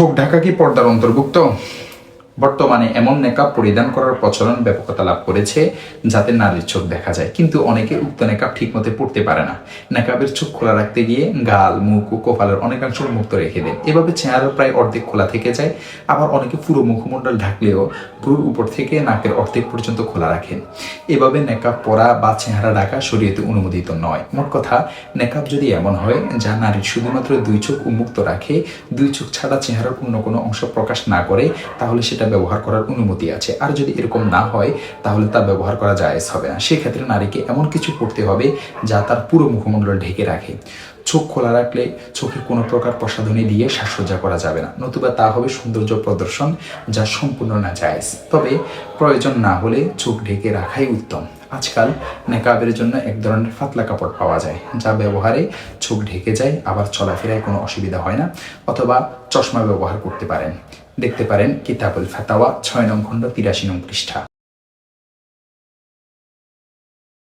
চোখ ঢাকা কি পর্দার অন্তর্ভুক্ত? বর্তমানে এমন নেকাব পরিধান করার প্রচলন ব্যাপকতা লাভ করেছে যাতে নারীর চোখ দেখা যায়। কিন্তু অনেকে উক্ত নেকাব ঠিকমতো পড়তে পারে না। নেকাবের চোখ খোলা রাখতে গিয়ে গাল, মুখ ও কপালের অনেকাংশ মুক্ত রেখে দেন। এভাবে চেহারা প্রায় অর্ধেক খোলা থেকে যায়। আবার অনেকে পুরো মুখমণ্ডল ঢাকলেও ভ্রুর উপর থেকে নাকের অর্ধেক পর্যন্ত খোলা রাখেন। এভাবে নেকাব পরা বা চেহারা ঢাকা শরীয়তে অনুমোদিত নয়। মোট কথা, নেকাব যদি এমন হয় যা নারীর শুধুমাত্র দুই চোখ উন্মুক্ত রাখে, দুই চোখ ছাড়া চেহারার অন্য কোনো অংশ প্রকাশ না করে, তাহলে সেটা ব্যবহার করার অনুমতি আছে। আর যদি এরকম না হয়, তাহলে তা ব্যবহার করা জায়েজ হবে না। সেক্ষেত্রে নারীকে এমন কিছু করতে হবে যা তার পুরো মুখমণ্ডল ঢেকে রাখে। চোখ খোলা রাখলে চোখে কোনো প্রকার প্রসাধনী দিয়ে সাজসজ্জা করা যাবে না, নতুবা তা হবে সৌন্দর্য প্রদর্শন যা সম্পূর্ণ না জায়েজ। তবে প্রয়োজন না হলে চোখ ঢেকে রাখাই উত্তম। আজকাল নেকাবের জন্য এক ধরনের ফাতলা কাপড় পাওয়া যায়, যা ব্যবহারে চোখ ঢেকে যায়, আবার চলাফেরায় কোনো অসুবিধা হয় না, অথবা চশমা ব্যবহার করতে পারেন। দেখতে পারেন কিতাবুল ফাতাওয়া ছয় নং খণ্ড তিরাশি নং পৃষ্ঠা।